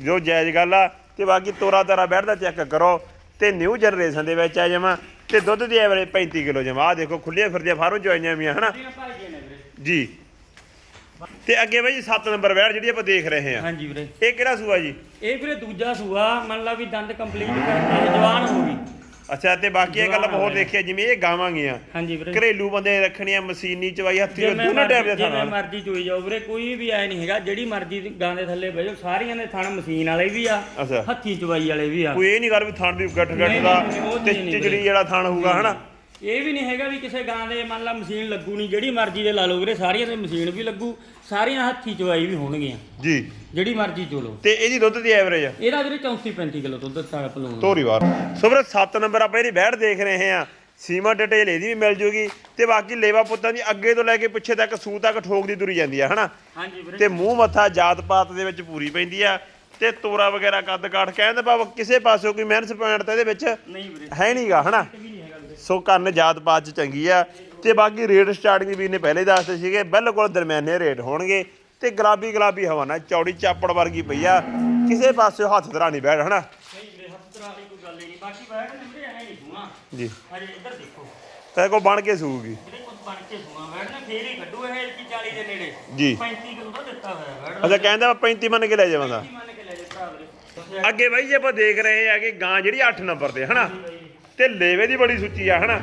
ਜੋ ਜਾਇਜ਼ ਗੱਲ ਆ ਤੇ ਬਾਕੀ ਤੋਰਾ ਤਾਰਾ ਬੈਠਦਾ ਚੈੱਕ ਕਰੋ। ਤੇ ਨਿਊ ਜਨਰੇਸ਼ਨ ਦੇ ਵਿੱਚ ਆ ਜਾਵਾਂ ਤੇ ਦੁੱਧ ਦੀ ਐਵਰੇਜ 35 ਕਿਲੋ ਜਮਾ। ਆ ਦੇਖੋ ਖੁੱਲੀਆਂ ਫਿਰਦੀਆਂ ਫਾਰਮ ਚੋਈਆਂ ਵੀਆਂ ਹਨਾ? ਜੀ। ਤੇ ਅੱਗੇ ਬਾਈ 7 ਨੰਬਰ ਬੈਠ ਜਿਹੜੀ ਆਪਾਂ ਦੇਖ ਰਹੇ ਆ ਹਾਂਜੀ ਵੀਰੇ। ਇਹ ਕਿਹੜਾ ਸੂਆ ਜੀ? ਇਹ ਵੀਰੇ ਦੂਜਾ ਸੂਆ ਮੰਨ ਲਾ ਵੀ ਦੰਦ ਕੰਪਲੀਟ ਕਰਕੇ ਜਵਾਨ ਹੋ ਗਈ। ਅੱਛਾ ਤੇ ਬਾਕੀ ਇਹ ਗੱਲ ਹੋਰ ਦੇਖਿਆ ਜਿਵੇਂ ਇਹ ਗਾਵਾਂ ਗੀਆਂ ਹਾਂਜੀ ਵੀਰੇ। ਘਰੇਲੂ ਬੰਦੇ ਰੱਖਣੀਆਂ ਮਸ਼ੀਨੀ ਚਵਾਈ ਹੱਥੀ ਦੋਨੇ ਟਾਈਪ ਦੇ ਮਰਜ਼ੀ ਜਿਵੇਂ ਥਾਣਾ ਮਰਜ਼ੀ ਚੋਈ ਜਾਓ ਵੀਰੇ ਕੋਈ ਵੀ ਐ ਨਹੀਂ ਹੈਗਾ ਜਿਹੜੀ ਮਰਜ਼ੀ ਗਾਂ ਦੇ ਥੱਲੇ ਬਹਿ ਜਾਓ ਸਾਰੀਆਂ ਦੇ ਥਣ ਮਸ਼ੀਨ ਵਾਲੇ ਵੀ ਆ ਅੱਛਾ। ਹੱਥੀ ਚਵਾਈ ਵਾਲੇ ਵੀ ਆ। ਕੋਈ ਇਹ ਨਹੀਂ ਕਰ ਵੀ ਥਾਣ ਦੀ ਗੱਠ ਗੱਠ ਦਾ ਤੇ ਚੀਜ਼ ਨਹੀਂ ਚਿਚੜੀ ਵੀਰੇ। ਜਿਹੜਾ ਥਾਣ ਹੋਊਗਾ ਹਨਾ? ਇਹ ਵੀ ਨਹੀਂ ਹੈਗਾ ਵੀ ਕਿਸੇ ਗਾਂ ਦੇ ਮੰਨ ਲਾ ਮਸ਼ੀਨ ਲੱਗੂ ਨਹੀਂ ਜਿਹੜੀ ਮਰਜ਼ੀ ਦੇ ਲਾ ਲਓ ਵੀਰੇ ਸਾਰੀਆਂ ਦੇ ਮਸ਼ੀਨ ਵੀ ਲੱਗੂ ਸਾਰੀਆਂ ਹੱਥੀ ਚਵਾਈ ਵੀ ਹੋਣਗੀਆਂ। ਜੀ। ਜਿਹੜੀ ਮਰਜ਼ੀ ਚੋ ਲਓ। ਤੇ ਇਹਦੀ ਦੁੱਧ ਦੀ ਐਵਰੇਜ ਆ? ਇਹਦਾ ਵੀਰੇ 34 35 ਕਿਲੋ ਦੁੱਧ ਦਿੱਤਾ ਪਲੂਣ ਤੋਰੀ ਵਾਰ। ਸੋ ਵੀਰੇ 7 ਨੰਬਰ ਆਪਾਂ ਇਹਦੀ ਬੈਠ ਦੇਖ ਰਹੇ ਹਾਂ ਸੀਮਾ ਡਿਟੇਲ ਇਹਦੀ ਵੀ ਮਿਲ ਜੂਗੀ ਤੇ ਬਾਕੀ ਲੇਵਾ ਪੁੱਤਾਂ ਦੀ ਅੱਗੇ ਤੋਂ ਲੈ ਕੇ ਪਿੱਛੇ ਤੱਕ ਸੂ ਤੱਕ ਠੋਕ ਦੀ ਤੁਰੀ ਜਾਂਦੀ ਆ ਹਨਾ? ਹਾਂਜੀ ਵੀਰੇ। ਤੇ ਮੂੰਹ ਮੱਥਾ ਜਾਤ ਪਾਤ ਦੇ ਵਿੱਚ ਪੂਰੀ ਪੈਂਦੀ ਆ ਤੇ ਤੋਰਾ ਵਗੈਰਾ ਕੱਦ ਕਾਠ ਕਹਿੰਦੇ ਭਾਵ ਕਿਸੇ ਪਾਸੋਂ ਕੋਈ ਮਿਹਨਤ ਪੁਆਇੰਟ ਤਾਂ ਇਹਦੇ ਵਿੱਚ ਨਹੀਂ ਵੀਰੇ। ਹੈ ਨਹੀਂਗਾ ਹਨਾ? ਸੋ ਕੰਨ ਜਾਤ ਪਾਤ ਚ ਚੰਗੀ ਆ। ਤੇ ਬਾਕੀ ਰੇਟ ਸਟਾਰਟਿੰਗ ਵੀ ਨੇ ਪਹਿਲੇ ਦੱਸਦੇ ਸੀਗੇ। ਬਿਲਕੁਲ ਦਰਮਿਆਨੇ ਰੇਟ ਹੋਣਗੇ। ਤੇ ਗੁਲਾਬੀ ਗੁਲਾਬੀ ਹਵਾ ਨਾਲ ਚੌੜੀ ਚਾਪੜ ਵਰਗੀ ਪਈ ਆ। ਕਿਸੇ ਪਾਸੇ ਹੱਥ ਧਰਾ ਨਹੀਂ ਬੈਠ ਹਨਾ? ਜੀ। ਤੇ ਕੋ ਬਣ ਕੇ ਸੂਗੀ। ਬਣ ਕੇ ਸੋਣਾ। ਬੈਠ ਨੇ ਫੇਰ ਹੀ ਕੱਢੂ ਇਹ 40 ਦੇ ਨੇੜੇ। ਜੀ। 35 ਕਿਲੋ ਦਾ ਦਿੱਤਾ ਹੋਇਆ ਬੈਠ ਅੱਛਾ ਕਹਿੰਦਾ 35 ਮੰਨ ਕੇ ਲੈ ਜਾਵਾਂਗਾ ਅੱਗੇ ਬਾਈ ਜੀ ਆਪਾਂ ਦੇਖ ਰਹੇ ਆ ਕਿ ਗਾਂ ਜਿਹੜੀ 8 ਨੰਬਰ ਤੇ ਹਨਾ? ਤੇ ਲੇਵੇ ਦੀ ਬੜੀ ਸੁੱਚੀ ਆ ਹਨਾ?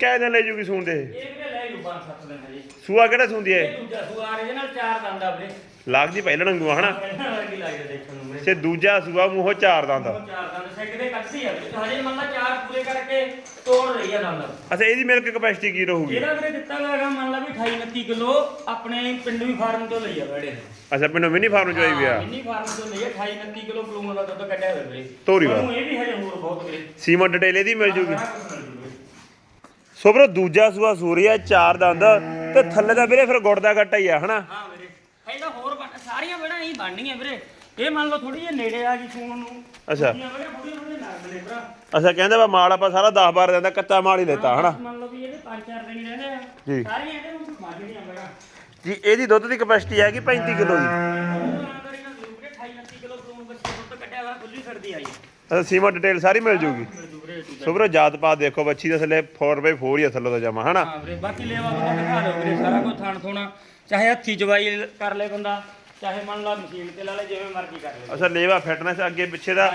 ਕਹਿ ਦਿਨ ਲੈ ਜੂਗੀ ਸੂਣ ਦੇ। ਇਹ ਵੀਰੇ ਲੈ ਦਿਨ ਹਜੇ ਸੂਆ ਕਿਹੜਾ ਸੁੰਦੀ ਇਹ ਦੂਜਾ ਸੂਆ ਇਹਦੇ ਨਾਲ ਚਾਰ ਦੰਦ ਆ ਵੀਰੇ। ਲੱਗਦੀ ਪਹਿਲਾਂ ਨੰਗੂ ਹਨਾ? ਪਹਿਲਾਂ ਵਰਗੀ ਲੱਗਦਾ ਦੇਖਣ ਨੂੰ ਵੀਰੇ। ਤੇ ਦੂਜਾ ਸੂਆ ਮੂੰਹੋਂ ਚਾਰ ਦੰਦ। ਉਹ ਚਾਰ ਦੰਦ ਸਿੱਕ ਦੇ ਕੱਢਦੀ ਆ ਵੀਰੇ। ਹਜੇ ਮੰਨ ਲਾ ਚਾਰ ਪੂਰੇ ਕਰਕੇ ਤੋੜ ਰਹੀ ਆ ਦੰਦ। ਅੱਛਾ ਇਹਦੀ ਮਿਲਕ ਕਪੈਸਿਟੀ ਕੀ ਰਹੂਗੀ? ਇਹਦਾ ਵੀਰੇ ਦਿੱਤਾ ਹੋਇਆ ਹੈਗਾ ਮੰਨ ਲਾ ਵੀ 28 29 ਕਿਲੋ ਆਪਣੇ ਪਿੰਡੂ ਫਾਰਮ ਤੋਂ ਲਈ ਆ ਬੜੇ ਅੱਛਾ ਮਿਨੀ ਫਾਰਮ ਚੋਈ ਮਿੰਨੀ ਤੋਂ ਲਈ ਆ 28 29 ਕਿਲੋ ਪਲੂਣ ਦਾ ਦੁੱਧ ਕੱਢਿਆ ਹੋਇਆ ਵੀਰੇ। ਤੋਰੀ ਵਾਲਾ। ਉਹਨੂੰ ਇਹ ਵੀ ਹਜੇ ਹੋਰ ਬਹੁਤ ਵੀਰੇ। ਸੀਮਾ ਡਿਟੇਲ ਇਹਦੀ ਮਿਲ ਜੂਗੀ? ਸਾਰਾ ਕੁਛ ਮਿਲ ਜੂ। ਵੀਰੇ। ਸੋ ਵੀਰੋ ਦੂਜਾ ਸੂਆ ਸੂਰੀਆ ਚਾਰ ਦੰਦ ਤੇ ਥੱਲੇ ਦਾ ਵੀਰੇ ਫਿਰ ਗੁੜ ਦਾ ਗੱਟਾ ਹੀ ਆ ਹਨਾ? ਹਾਂ ਵੀਰੇ। ਇਹਦਾ ਹੋਰ ਬਣ ਸਾਰੀਆਂ ਬਣਾ ਹੀ ਬਣਨੀਆਂ ਵੀਰੇ। ਇਹ ਮੰਨ ਲਓ ਥੋੜੀ ਜਿਹੀ ਨੇੜੇ ਆ ਗਈ ਸੂਣ ਨੂੰ। ਅੱਛਾ। ਵੀਰੇ ਥੋੜੀਆਂ ਥੋੜੀਆਂ ਲੱਗਦੇ ਭਰਾ। ਅੱਛਾ ਕਹਿੰਦੇ ਵਾ ਮਾਲ ਆਪਾਂ ਸਾਰਾ 10 12 ਦਿਨ ਦਾ ਕੱਚਾ ਮਾਲ ਹੀ ਲੈਤਾ ਹਨਾ? ਮੰਨ ਲਓ ਵੀ ਇਹਦੇ ਪੰਜ ਚਾਰ ਦਿਨ ਹੀ ਰਹਿੰਦੇ ਆ। ਜੀ। ਸਾਰੀਆਂ ਇਹਦੇ ਨੂੰ ਮਾਜਣੀਆਂ ਬੜਾ ਜੀ ਇਹਦੀ ਦੁੱਧ ਦੀ ਕਪੈਸਿਟੀ ਹੈਗੀ 35 ਕਿਲੋ ਦੀ ਜਾਣਕਾਰੀ ਨਾਲ ਜ਼ਰੂਰ ਵੀਰੇ 28 29 ਕਿਲੋ ਪਲੂਣ ਬੱਚੇ ਦੁੱਧ ਕੱਢਿਆ ਹੋਇਆ ਖੁੱਲੀ ਫਿਰਦੀ ਆਈ ਅੱਛਾ ਸੀਮਾ ਡਿਟੇਲ ਸਾਰੀ ਮਿਲ ਜੂਗੀ। ਮਿਲ ਜੂ ਵੀਰੇ ਟੂ ਸੋ ਵੀਰੋ ਜਾਤ ਪਾਤ ਦੇਖੋ ਬੱਚੀ ਦੇ ਥੱਲੇ 4x4 ਹੀ ਆ ਥੱਲੇ ਦਾ ਜਮਾ ਹਨਾ? ਹਾਂ ਵੀਰੇ ਬਾਕੀ ਲੇਵਾ ਦਿਖਾ ਦਿਓ ਵੀਰੇ ਸਾਰਾ ਕੁਝ ਥਾਣ ਥੋਣਾ। ਚਾਹੇ ਹੱਥੀ ਚਵਾਈ ਕਰ ਲੇ ਬੰਦਾ ਚਾਹੇ ਮੰਨ ਲਾ ਮਸ਼ੀਨ ਤੇ ਲਾ ਲੈ ਜਿਵੇਂ ਮਰਜ਼ੀ ਕਰ ਲੇ। ਅੱਛਾ ਲੇਵਾ ਫਿਟਨੈਸ ਅੱਗੇ ਪਿੱਛੇ ਦਾ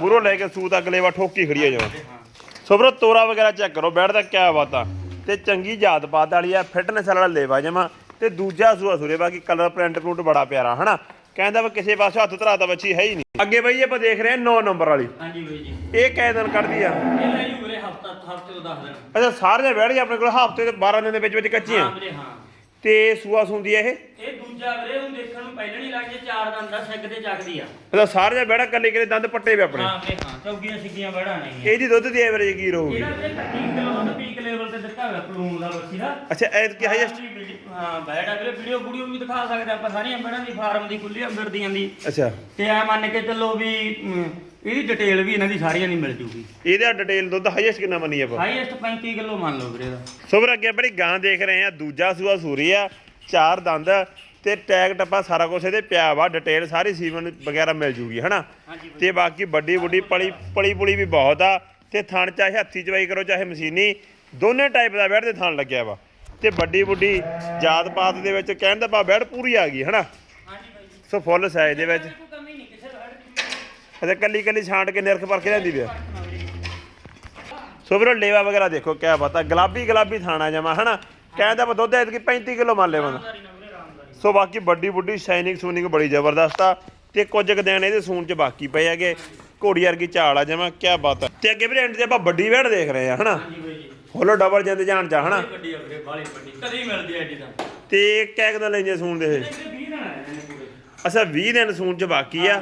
ਪੂਰੋ ਲੈ ਕੇ ਸੂਤ ਅੱਗ ਲੇਵਾ ਠੋਕੀ ਖੜੀ ਆ ਜਮਾ। ਹਾਂ। ਸੋ ਵੀਰੋ ਤੋਰਾ ਵਗੈਰਾ ਚੈੱਕ ਕਰੋ ਬੈਠਦਾ ਕਿਆ ਬਾਤਾਂ। ਤੇ ਚੰਗੀ ਜਾਤ ਪਾਤ ਵਾਲੀ ਆ ਫਿਟਨੈਸ ਵਾਲਾ ਲੇਵਾ ਜਮਾ। ਤੇ ਦੂਜਾ ਸੂਆ ਸੂਰੇ ਬਾਕੀ ਕਲਰ ਪ੍ਰਿੰਟ ਪ੍ਰਿੰਟ ਬੜਾ ਪਿਆਰਾ ਹਨਾ? ਕਹਿੰਦਾ ਵਾ ਕਿਸੇ ਪਾਸੇ ਹੱਥ ਧਰਾਤਾ ਬੱਚੀ ਹੈ ਹੀ ਨਹੀਂ। ਅੱਗੇ ਬਈ ਆਪਾਂ ਦੇਖ ਰਹੇ ਹਾਂ 9 ਨੰਬਰ ਵਾਲੀ। ਹਾਂਜੀ ਵੀਰੇ ਜੀ। ਇਹ ਕੈ ਦਿਨ ਕੱਢਦੀ ਆ? ਇਹ ਲੈ ਜੂ ਵੀਰੇ ਹਫਤਾ ਹਫ਼ਤੇ ਤੋਂ 10 ਦਿਨ। ਅੱਛਾ ਸਾਰੇ ਬੈਠ ਗਏ ਆਪਣੇ ਕੋਲ ਹਫ਼ਤੇ ਤੇ 12 ਦਿਨ ਦੇ ਵਿੱਚ ਵਿੱਚ ਕੱਚੀਆਂ। ਹਾਂ ਵੀਰੇ ਹਾਂ। ਤੇ ਸੂਆ ਸੁੰਦੀ ਆ ਇਹ? ਇਹ ਦੂਜਾ ਵੀਰੇ ਹੁਣ ਦੇਖਣ ਨੂੰ ਪਹਿਲਾਂ ਨਹੀਂ ਲੱਗਦੇ ਚਾਰ ਦੰਦ ਦਾ ਸਿੱਕ ਤੇ ਚੱਕਦੀ ਆ। ਅੱਛਾ ਸਾਰੇ ਬੈਠਾ ਕੱਲੇ ਕੱਲੇ ਦੰਦ ਪੱਟੇ ਵੇ ਆਪਣੇ। ਹਾਂ ਵੀਰੇ ਹਾਂ ਚੌਗੀਆਂ ਸਿੱਗੀਆਂ ਬੜਾ ਨਹੀਂ ਇਹਦੀ ਦੁੱਧ ਦੀ ਐਵਰੇਜ ਕੀ ਰਹੂਗੀ? ਇਹਦਾ ਵੀਰੇ 30 ਕਿਲੋ ਦੁੱਧ ਪੀਕ ਲੈਵਲ ਤੇ ਦਿੱਤਾ ਹੋਇਆ ਪਲੂਨ ਦਾ ਬੱਚੀ ਦਾ। ਅੱਛਾ ਐਤ ਕੀ ਹਾਈਐਸਟ ਹਾਂ ਬੈਡ ਆ ਵੀਰੇ ਵੀਡੀਓ ਵੀਡੀਓ ਵੀ ਦਿਖਾ ਸਕਦੇ ਆਪਾਂ ਸਾਰੀਆਂ ਬੜਾਂ ਦੀ ਫਾਰਮ ਦੀ ਖੁੱਲੀ ਅੰਬਰਦੀਆਂ ਦੀ ਅੱਛਾ। ਤੇ ਆ ਮੰਨ ਕੇ ਚੱਲੋ ਵੀ ਅਮ, ਇਹਦੀ ਡਿਟੇਲ ਵੀ ਇਹਨਾਂ ਦੀ ਸਾਰੀਆਂ ਦੀ ਮਿਲ ਜੂਗੀ। ਇਹਦਾ ਡਿਟੇਲ ਦੁੱਧ ਹਾਈਐਸਟ ਕਿੰਨਾ ਮੰਨੀ ਆਪਾਂ? ਹਾਈਐਸਟ 35 ਕਿਲੋ ਮੰਨ ਲਓ ਵੀਰੇ ਦਾ ਸੋ ਵੀਰ ਅੱਗੇ ਬੜੀ ਗਾਂ ਦੇਖ ਰਹੇ ਆ ਦੂਜਾ ਸੂਆ ਸੂਰੀ ਆ ਚਾਰ ਦੰਦ ਤੇ ਟੈਗ ਟੱਪਾ ਸਾਰਾ ਕੁਝ ਇਹਦੇ ਪਿਆ ਵਾ ਡਿਟੇਲ ਸਾਰੀ ਸੀਮਨ ਵਗੈਰਾ ਮਿਲ ਜੂਗੀ ਹਨਾ? ਹਾਂਜੀ ਤੇ ਬਾਕੀ ਵੱਡੀ ਵੱਡੀ ਪਲੀ ਪਲੀ ਪੁਲੀ ਵੀ ਬਹੁਤ ਆ ਤੇ ਥਣ ਚਾਹੇ ਹੱਥੀ ਚਵਾਈ ਕਰੋ ਚਾਹੇ ਮਸ਼ੀਨੀ ਦੋਨੇ ਟਾਈਪ ਦਾ ਬੈੜ ਦੇ ਥਣ ਲੱਗਿਆ ਵਾ। ਤੇ ਵੱਡੀ ਵੱਡੀ ਜਾਤ ਪਾਤ ਦੇ ਵਿੱਚ ਕਹਿਣ ਦਾ ਭਾ ਬੈੜ ਪੂਰੀ ਆ ਗਈ ਹਨਾ? ਹਾਂਜੀ ਬਾਈ ਜੀ। ਸੋ ਫੁੱਲ ਸਾਈਜ਼ ਦੇ ਵਿੱਚ। ਕੋਈ ਕਮੀ ਨਹੀਂ ਕਿਸੇ ਦਾ ਕੱਲੀ ਕੱਲੀ ਛਾਂਟ ਕੇ ਨਿਰਖ ਪਰ ਕੇ ਲੈਂਦੀ ਪਿਆ ਸੋ ਵੀਰੋ ਲੇਵਾ ਵਗੈਰਾ ਦੇਖੋ ਕਿਆ ਪਤਾ ਗੁਲਾਬੀ ਗੁਲਾਬੀ ਥਾਣਾ ਜਮਾ ਹਨਾ? ਕਹਿੰਦਾ ਵਾ ਦੁੱਧ ਐਤਕੀ 35 ਕਿਲੋ ਮੰਨ ਲੈ ਬੰਦਾ ਸੋ ਬਾਕੀ ਵੱਡੀ ਵੱਡੀ ਸ਼ਾਈਨਿੰਗ ਸੂਨਿੰਗ ਬੜੀ ਜ਼ਬਰਦਸਤ ਆ। ਤੇ ਕੁਝ ਕੁ ਦਿਨ ਇਹਦੇ ਸੂਨ ਚ ਬਾਕੀ ਪਏ ਹੈਗੇ। ਘੋੜੀ ਵਰਗੀ ਝਾਲ ਆ ਜਮਾ ਕਿਆ ਬਾਤ ਆ। ਤੇ ਅੱਗੇ ਵੀਰੇ ਐਂਡ ਤੇ ਆਪਾਂ ਵੱਡੀ ਵੇੜ ਦੇਖ ਰਹੇ ਆ ਹਨਾ? ਹੋਲੋ ਡਬਲ ਜਿੰਦ ਜਾਣ ਚ ਹਨਾ? ਵੱਡੀ ਆ ਵੀਰੇ ਬਾਲੀ ਵੱਡੀ। ਕਦੀ ਮਿਲਦੀ ਐ ਐਡੀ ਤਾਂ। ਤੇ ਕਿਆ ਕਦਾਂ ਲੈਂਦੇ ਸੂਨ ਦੇ ਇਹ? ਇਹਦੇ 20 ਦਿਨ ਆਏ ਨੇ ਪੂਰੇ। ਅੱਛਾ 20 ਦਿਨ ਸੂਨ ਚ ਬਾਕੀ ਆ।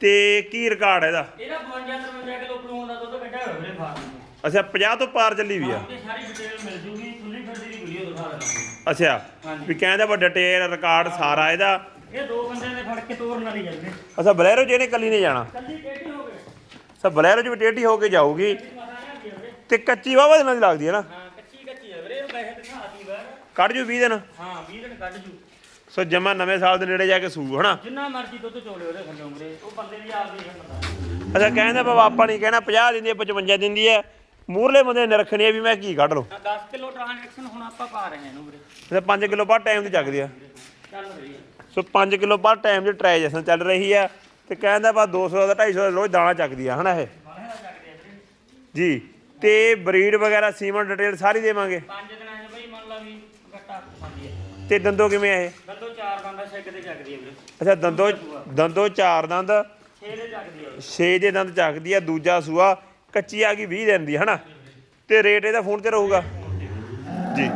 ਤੇ ਕੀ ਰਿਕਾਰਡ ਇਹਦਾ? ਇਹਦਾ 52 53 ਕਿਲੋ ਪਲੂਨ ਦਾ ਦੁੱਧ ਕੱਢਿਆ ਹੋਇਆ ਵੀਰੇ ਫਾਰਮ ਤੋਂ ਅੱਛਾ 50 ਤੋਂ ਪਾਰ ਚੱਲੀ ਵੀ ਆ। ਤੇ ਸਾਰੀ ਡਿਟੇਲ ਮਿਲ ਜੂਗੀ ਖੁੱਲੀ ਫਿਰਦੀ ਦੀ ਵੀਡੀਓ ਦਿਖਾ ਦੇਣਾ ਅੱਛਾ ਹਾਂਜੀ। ਵੀ ਕਹਿੰਦਾ ਵਾ ਡਿਟੇਲ ਰਿਕਾਰਡ ਸਾਰਾ ਇਹਦਾ। ਇਹ ਦੋ ਬੰਦੇ ਨੇ ਫੜ ਕੇ ਤੋਰਨ ਵਾਲੀ ਵੀਰੇ। ਅੱਛਾ ਬਲੈਰੋ ਚ ਇਹਨੇ ਕੱਲੀ ਨੇ ਜਾਣਾ? ਕੱਲੀ ਟੇਢੀ ਹੋ ਗਏ। ਅੱਛਾ ਬਲੈਰੋ ਚ ਵੀ ਟੇਢੀ ਹੋ ਕੇ ਜਾਊਗੀ। ਤੇ ਕੱਚੀ ਵਾਵਾ ਦਿਨਾਂ ਦੀ ਲੱਗਦੀ ਹੈ ਨਾ। ਹਾਂ ਕੱਚੀ ਕੱਚੀ ਹੈ ਵੀਰੇ ਵੈਸੇ ਦਿਖਾਤੀ ਵਾਰ ਕੱਢ ਜੂ 20 ਦਿਨ। ਹਾਂ 20 ਦਿਨ ਕੱਢ ਜੂ। ਸੋ ਜਮਾ ਨਵੇਂ ਸਾਲ ਦੇ ਨੇੜੇ ਜਾ ਕੇ ਸੂ ਹਨਾ? ਜਿੰਨਾ ਮਰਜ਼ੀ ਦੁੱਧ ਚੋਲੇ ਉਹਦੇ ਥੱਲੇ ਵੀਰੇ ਉਹ ਬੰਦੇ ਦੀ ਆਪਦੀ ਹਿੰਮਤ ਆ ਅੱਛਾ ਕਹਿੰਦਾ ਬਾਬਾ ਆਪਾਂ ਨਹੀਂ ਕਹਿਣਾ 50 ਦਿੰਦੀ ਹੈ 55 ਦਿੰਦੀ ਹੈ। ਮੂਰਲੇ ਬੰਦੇ ਨੇ ਰੱਖਣੀ ਹੈ ਵੀ ਮੈਂ ਕੀ ਕੱਢ ਲਓ 10 ਕਿਲੋ ਟ੍ਰਾਂਜੈਕਸ਼ਨ ਹੁਣ ਆਪਾਂ ਪਾ ਰਹੇ ਹਾਂ ਇਹਨੂੰ ਵੀਰੇ। ਅੱਛਾ 5 ਕਿਲੋ ਬਾਅਦ ਟਾਈਮ ਦੀ ਚੱਕਦੀ ਆ। ਚੱਲ ਰਹੀ ਹੈ ਸੋ 5 ਕਿਲੋ ਬਾਅਦ ਟਾਈਮ ਦੀ ਟ੍ਰਾਂਜੈਕਸ਼ਨ ਚੱਲ ਰਹੀ ਆ ਤੇ ਕਹਿੰਦਾ ਬਾ 200 ਦਾ 250 ਦਾ ਰੋਜ਼ ਦਾਣਾ ਚੱਕਦੀ ਆ ਹਨਾ ਇਹ? ਬਾਹਰ ਦਾ ਜੀ। ਤੇ ਬਰੀਡ ਵਗੈਰਾ ਸੀਮਨ ਡਿਟੇਲ ਸਾਰੀ ਦੇਵਾਂਗੇ। ਪੰਜ ਦਿਨਾਂ 'ਚ ਬਈ ਮੰਨ ਲਾ ਵੀ ਗੱਟਾ ਪਾਉਂਦੀ ਹੈ ਤੇ ਦੰਦੋ ਕਿਵੇਂ ਆ ਇਹ? ਬੰਦੋ ਚਾਰ ਦੰਦਾ ਛਿੱਕ ਤੇ ਚੱਕਦੀ ਹੈ ਵੀਰੇ। ਅੱਛਾ ਦੰਦੋ ਦੰਦੋ ਚਾਰ ਦੰਦ। 6 ਦੇ ਚੱਕਦੀ ਹੈ 6 ਦੇ ਦੰਦ ਚੱਕਦੀ ਆ ਦੂਜਾ ਸੂਆ ਕੱਚੀ ਆ ਗਈ 20 ਦਿਨ ਦੀ ਹਨਾ? ਤੇ ਰੇਟ ਇਹਦਾ ਫੋਨ ਤੇ ਰਹੂਗਾ। ਜੀ।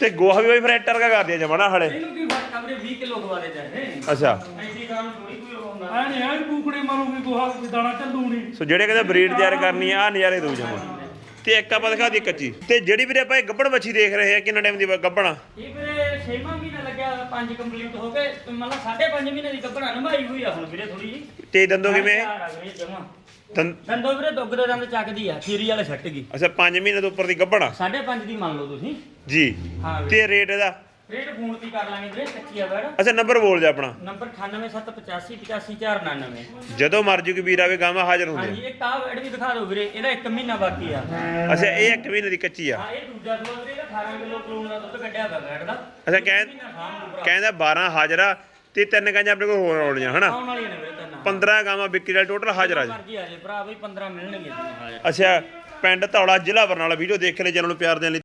ਤੇ ਗੋਹਾ ਵੀ ਬਈ ਫਿਰ ਐਟਰ ਕਾ ਕਰਦੀ ਆ ਜਮਾ ਹਲੇ। ਇਹਨੂੰ ਕੀ ਫ਼ਰਕ ਆ ਵੀਰੇ 20 ਕਿਲੋ ਖਵਾ ਦੇ ਚਾਹੇ ਅੱਛਾ ਐਡੀ ਕੰਮ ਥੋੜੀ ਕੋਈ ਹੁੰਦਾ ਐ ਨਹੀਂ ਐ ਕੂਕੜੇ ਮਾਰੂਗੀ ਗੋਹਾ ਵੀ ਦਾਣਾ ਚੱਲੂ ਨਹੀਂ ਸੋ ਜਿਹੜੇ ਕਹਿੰਦੇ ਬਰੀਡ ਤਿਆਰ ਕਰਨੀ ਆ ਆਹ ਨਜ਼ਾਰੇ ਦੂ ਜਮਾ। ਤੇ ਇੱਕ ਆਪਾਂ ਦਿਖਾ ਦੀ ਕੱਚੀ। ਤੇ ਜਿਹੜੀ ਵੀਰੇ ਆਪਾਂ ਇਹ ਗੱਬੜ ਮੱਛੀ ਦੇਖ ਰਹੇ ਆ ਕਿੰਨਾ ਟਾਈਮ ਦੀ ਗੱਬਣਾ? ਇਹ ਵੀਰੇ 6ਵਾਂ ਮਹੀਨਾ ਲੱਗਿਆ ਪੰਜ ਕੰਪਲੀਟ ਹੋ ਗਏ। ਤੇ ਮਤਲਬ ਸਾਢੇ ਪੰਜ ਮਹੀਨੇ ਦੀ ਕੱਪੜਾ ਨਮਾਈ ਹੋਈ ਆ ਹੁਣ ਵੀਰੇ ਥੋੜੀ ਜੀ ਤੇ ਦੰਦੋ ਕਿਵੇਂ? ਜਮਾ। ਦੰ- ਦੰਦੋ ਵੀਰੇ ਦੁੱਗ ਦੇ ਦੰਦ ਚੱਕਦੀ ਆ ਖੀਰੀ ਵਾਲੇ ਛੱਟ ਗਈ। ਅੱਛਾ 5 ਮਹੀਨੇ ਤੋਂ ਉੱਪਰ ਦੀ ਗੱਬਣਾ? ਸਾਢੇ ਪੰਜ ਦੀ ਮੰਨ ਲਓ ਤੁਸੀਂ। ਜੀ। ਹਾਂ ਵੀਰੇ। ਤੇ ਰੇਟ ਇਹਦਾ? ਰੇਟ ਫੋਨ ਤੇ ਕਰ ਲਾਂਗੇ ਵੀਰੇ ਕੱਚੀ ਆ ਬੈੜ ਅੱਛਾ ਨੰਬਰ ਬੋਲ ਜਾ ਆਪਣਾ। ਨੰਬਰ 98785 85499 ਜਦੋਂ ਮਰਜ਼ੀ ਕੋਈ ਵੀਰ ਆਵੇ ਗਾਵਾਂ ਹਾਜ਼ਰ ਹੁੰਦੇ ਹਾਂਜੀ ਇੱਕ ਆ ਬੈਡ ਵੀ ਦਿਖਾ ਦਿਓ ਵੀਰੇ ਇਹਦਾ 1 ਮਹੀਨਾ ਬਾਕੀ ਆ। ਆ। ਅੱਛਾ ਇਹ ਇੱਕ ਮਹੀਨੇ ਦੀ ਕੱਚੀ ਆ। ਹਾਂ ਇਹ ਦੂਜਾ ਸੂਆ ਵੀਰੇ ਇਹਦਾ 18 ਕਿਲੋ ਕਲੂਨ ਦਾ ਦੁੱਧ ਕੱਢਿਆ ਹੋਇਆ ਬੈਡ ਦਾ। ਅੱਛਾ ਕਹਿ ਕਹਿੰਦਾ 12 ਹਾਜ਼ਰਾ ਤੇ ਤਿੰਨ ਗਾਂਜਾਂ ਆਪਣੇ ਕੋਲ ਹੋਰ ਆਉਣੀਆਂ ਹਨਾ? ਆਉਣ ਵਾਲੀਆਂ ਨੇ ਵੀਰੇ ਤੈਨਾਂ 15 ਗਾਵਾਂ ਵਿਕਰੀ ਵਾਲੇ ਟੋਟਲ ਹਾਜ਼ਰ ਆ ਜੀ। ਮਰਜ਼ੀ ਆ ਜੇ ਭਰਾ ਬਈ 15 ਮਿਲਣਗੇ ਅੱਛਾ ਪਿੰਡ ਧੌਲਾ ਜ਼ਿਲ੍ਹਾ ਬਰਨਾਲਾ ਵੀਡੀਓ ਦੇਖ ਲੈ ਚੈਨਲ ਨੂੰ ਪਿਆਰ ਦੇਣ ਲਈ